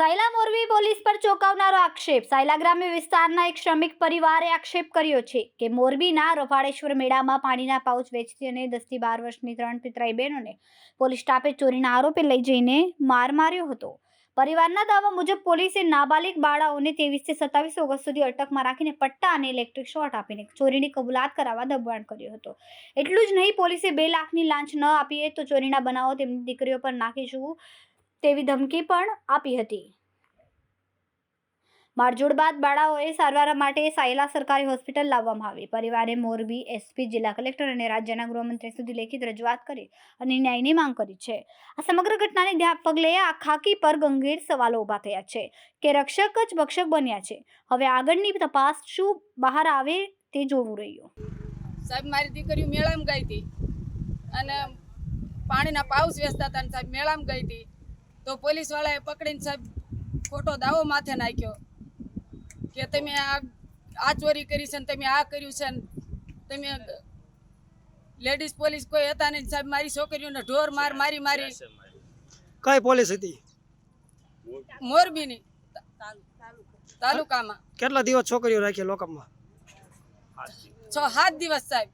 Sayla Morbi police પર ચોંકાવનારો આક્ષેપ. સાયલા ગ્રામ્ય વિસ્તારના એક શ્રમિક પરિવારે આક્ષેપ કર્યો છે કે મોરબીના રફાળેશ્વર મેળામાં પાણીના પાઉચ વેચતી અને દસથી બાર વર્ષની ત્રણ પિતરાઈ બહેનોને પોલીસ સ્ટાફે ચોરીના આરોપે લઈ જઈને માર માર્યો હતો. પરિવારના દાવા મુજબ પોલીસે નાબાલિગ બાળાઓને ત્રેવીસથી સત્તાવીસ ઓગસ્ટ સુધી અટકમાં રાખીને પટ્ટા અને ઇલેક્ટ્રિક શોર્ટ આપીને ચોરીની કબૂલાત કરાવવા દબાણ કર્યો હતો. એટલું જ નહીં, પોલીસે બે લાખની લાંચ ન આપીએ તો ચોરીના બનાવો તેમની દીકરીઓ પર નાખીશું. તેવી ધમકી પણ આપી હતી. મારજોડ બાદ બાળાઓએ સારવાર માટે સાયલા સરકારી હોસ્પિટલ લાવવામાં આવી. પરિવારે મોરબી, એસપી, જિલ્લા કલેક્ટર અને રાજ્યના ગૃહમંત્રી સુધી લેખિત રજૂઆત કરી અને ન્યાયની માંગ કરી છે. આ સમગ્ર ઘટનાને પગલે આ ખાકી પર ગંભીર સવાલો ઊભા થયા છે કે રક્ષક જ ભક્ષક બન્યા છે. હવે આગળની તપાસ શું બહાર આવે તે જોવું રહ્યું. સાહેબ, મારી દીકરી મેળામાં ગઈ હતી અને પાણીના પાઉસ વેચતા હતા સાહેબ, મેળામાં ગઈ હતી. તો પોલીસવાળાએ પકડીને સાહેબ ખોટો દાવો માથે નાખ્યો કે તમે આ આ ચોરી કરી છે ને તમે આ કર્યું છે ને તમે લેડીઝ પોલીસ કોઈ હતા નહીં સાહેબ મારી છોકરીઓને ઢોર માર મારી મારી. કઈ પોલીસ હતી? મોરબીની તાલુકામાં. કેટલા દિવસ છોકરીઓ રાખી લોકઅપમાં? છ સાત દિવસ સાહેબ.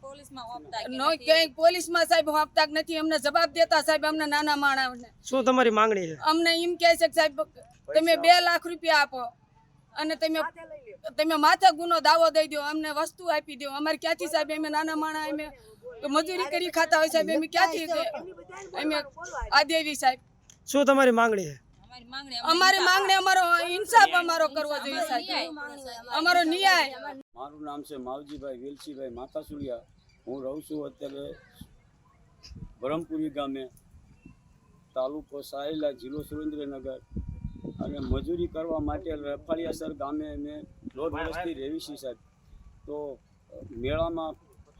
પોલીસમાં ઓપતા કે નો નથી. ક્યાંય પોલીસમાં સાહેબ આપતા નથી? અમને જવાબ દેતા સાહેબ અમને નાના માણસને. શું તમારી માંગણી છે? અમને એમ કહે છે સાહેબ તમે બે લાખ રૂપિયા આપો અને તમે તમે માથે ગુનો દાવો દઈ દો અમને વસ્તુ આપી દો. અમારે ક્યાંથી સાહેબ અમે નાના માણા અમે મજૂરી કરી ખાતા હોય સાહેબ અમે ક્યાંથી અમે આ દેવી સાહેબ. શું તમારી માંગણી છે? અમારી માંગણી અમારો ઇન્સાફ અમારો કરવો જોઈએ સાહેબ. અમારો ન્યાય. મારું નામ છે માવજીભાઈ વેલસીભાઈ માતાસુડિયા હું રહું છું અત્યારે બ્રહ્મપુરી ગામે તાલુકો સાયલા જિલ્લો સુરેન્દ્રનગર. અને મજૂરી કરવા માટે રફાળિયાસર ગામે મેં દોઢ વર્ષથી રહેવી છીએ સાહેબ. તો મેળામાં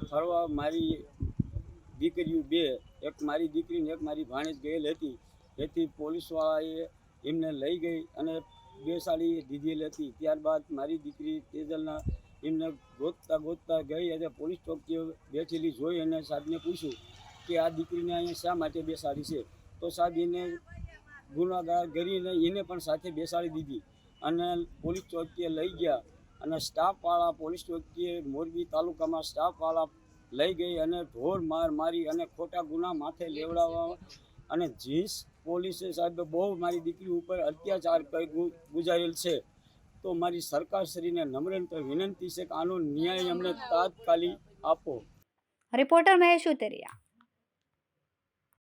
ફરવા મારી દીકરીઓ બે એક મારી દીકરી ને એક મારી ભાણેજ ગયેલ હતી. તેથી પોલીસવાળાએ એમને લઈ ગઈ અને બે સાડી દીધેલ હતી. ત્યારબાદ મારી દીકરી તેજલના એમને ગોતતા ગોતતા ગઈ અને પોલીસ ચોકીએ બેઠેલી જોઈ અને સાહેબને પૂછ્યું કે આ દીકરીને અહીંયા શા માટે બેસાડી છે? તો સાહેબ એને ગુનાગાર કરીને એને પણ સાથે બેસાડી દીધી અને પોલીસ ચોકીએ લઈ ગયા અને સ્ટાફવાળા પોલીસ ચોકીએ મોરબી તાલુકામાં સ્ટાફવાળા લઈ ગઈ અને ઢોર માર મારી અને ખોટા ગુના માથે લેવડાવવા અને જીન્સ પોલીસે સાહેબ બહુ મારી દીકરી ઉપર અત્યાચાર કરી ગુજારેલ છે. તો મારી સરકારશ્રીને નમ્ર વિનંતી છે કે આનો ન્યાય અમને તાત્કાલિક આપો. રિપોર્ટર મહેશ ઉતરિયા.